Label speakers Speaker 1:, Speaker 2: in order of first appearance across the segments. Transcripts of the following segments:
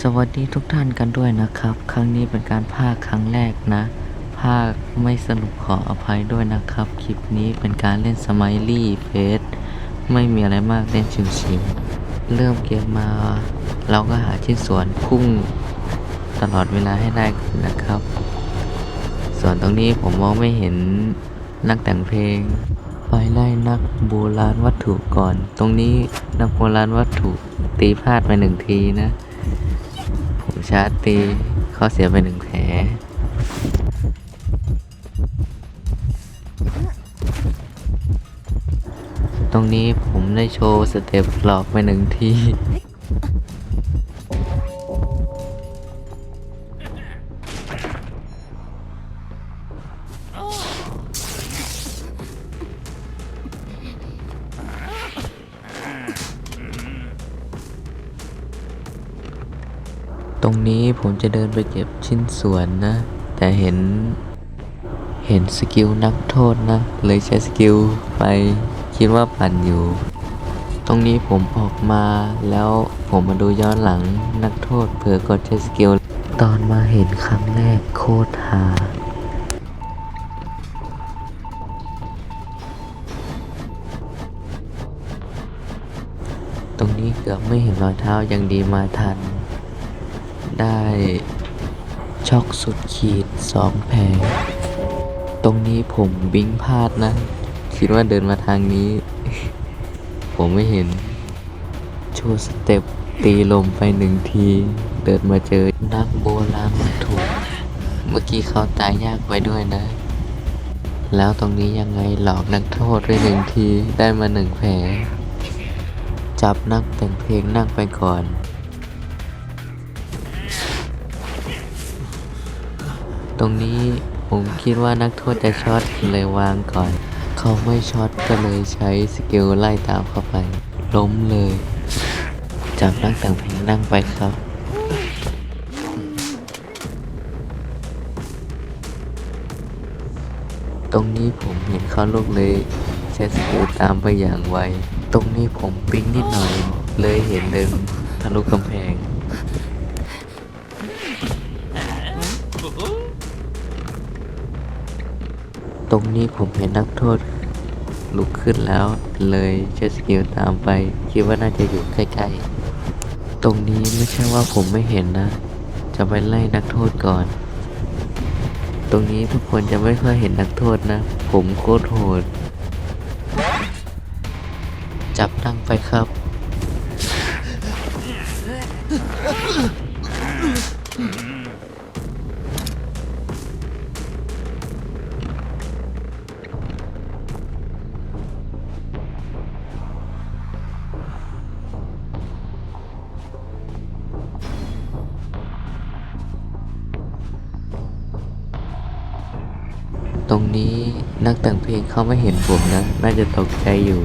Speaker 1: สวัสดีทุกท่านกันด้วยนะครับ ครั้งนี้เป็นการพากย์ครั้งแรกนะ ภาคไม่สนุกขออภัยด้วยนะครับ คลิปนี้เป็นการเล่นสไมลี่เฟสไม่มีอะไรมากเล่นชิวๆเริ่มเกมมา เราก็หาชิ้นส่วนพุ่งตลอดเวลาให้ได้นะครับ ส่วนตรงนี้ผมมองไม่เห็นนักแต่งเพลง ไปไล่นักโบราณวัตถุก่อน ตรงนี้นักโบราณวัตถุตีพลาดไปหนึ่งทีนะ ชาร์จตีเขาเสียไปหนึ่งแผลตรงนี้ผมได้โชว์สเต็ปหลอกไปหนึ่งที ตรงนี้ผมจะเดินไปเก็บชิ้นส่วนนะ แต่เห็น เห็นสกิลนักโทษนะ เลยใช้สกิลไปคิดว่าปั่นอยู่ ตรงนี้ผมออกมาแล้วผมมาดูย้อนหลังนักโทษเผื่อกดใช้สกิล ตอนมาเห็นครั้งแรกโคตรฮาตรงนี้เกือบไม่เห็นรอยเท้ายังดีมาทัน ได้ช็อกสุดขีดสองแผลตรงนี้ผมบิงพลาดนะ คิดว่าเดินมาทางนี้ ผมไม่เห็น โชว์สเต็ปตีลมไปหนึ่งที เดินมาเจอนักโบราณวัตถุเมื่อกี้เขาตายยากไปด้วยนะ แล้วตรงนี้ยังไงหลอกนักโทษไปหนึ่งทีได้มาหนึ่งแผลจับนักแต่งเพลงนั่งไปก่อน ตรงนี้ผมคิดว่านักโทษจะช็อตเลยวางก่อน เขาไม่ช็อตก็เลยใช้สกิลไล่ตามเข้าไป ล้มเลย จับนักแต่งเพลงนั่งไปครับตรงนี้ผมเห็นเขาลุกเลยใช้สกิลตามไปอย่างไว ตรงนี้ผมปิ๊งนิดหน่อย เลยเห็นเดินทะลุกำแพง รงนี้ผมเห็นนักโทษลุกขึ้นแล้วเลยใช้สกิลตามไป คิดว่าน่าจะอยู่ใกล้ๆ ตรงนี้ไม่ใช่ว่าผมไม่เห็นนะ จะไปไล่นักโทษก่อน ตรงนี้ทุกคนจะไม่ค่อยเห็นนักโทษนะ ผมโคตรโหด จับนั่งไปครับ รงนี้นักแต่งเพลงเขาไม่เห็นผมนะ น่าจะตกใจอยู่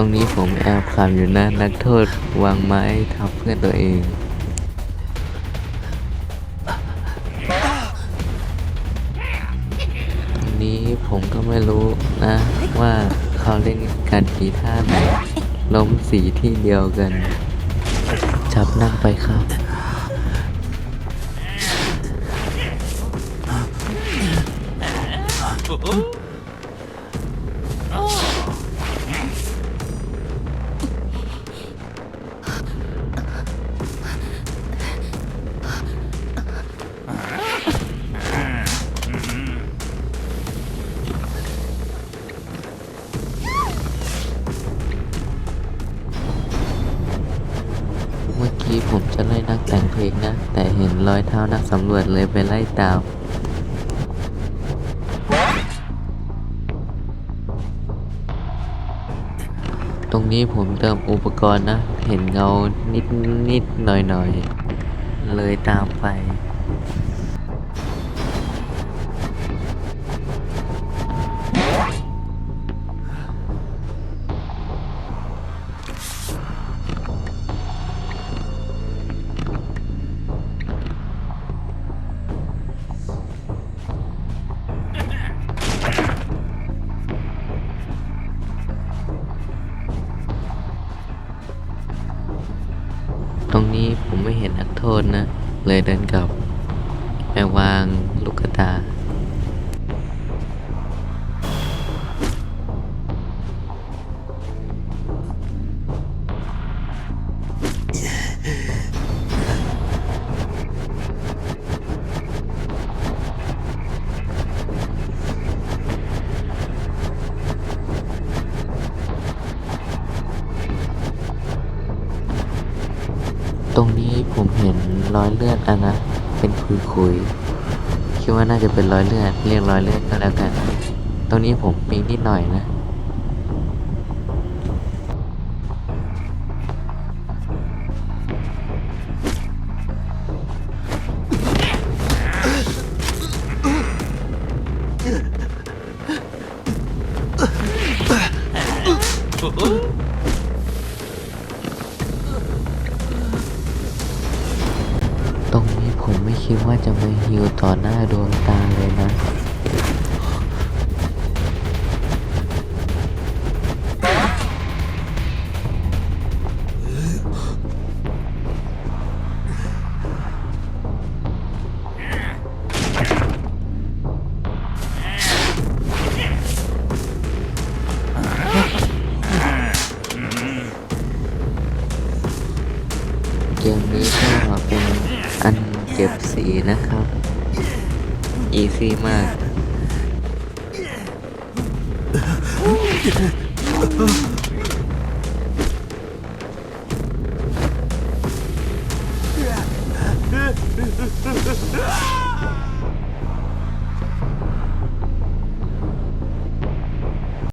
Speaker 1: รงนี้ผมแอบขำอยู่นะ นักโทษวางไม้ทับเพื่อนตัวเองตรงนี้ผมก็ไม่รู้นะ ว่าเขาเล่นกันกี่ท่าไหนล้มสีที่เดียวกัน จับนั่งไปครับเมื่อ กี้ผมจะไล่นักแต่งเพลงนะ แต่เห็นรอยเท้านักสำรวจเลยไปไล่ตามตรงนี้ผมเติมอุปกรณ์นะ เห็นเงานิดนิดหน่อยหน่อยเลยตามไป เลยเดินกลับไปวางลูกตาตรงนี้ผมเห็น รอยเลือดอะนะเป็นคุยคุยคิดว่าน่าจะเป็นรอยเลือดเรียกรอยเลือดก็แล้วกัน ตรงนี้ผมมีนิดหน่อยนะ คิดว่าจะมาฮิวต่อหน้าดวงตาเลยนะ เกมนี้ก็เป็นอัน ก็บสีนะครับ อีซี่มาก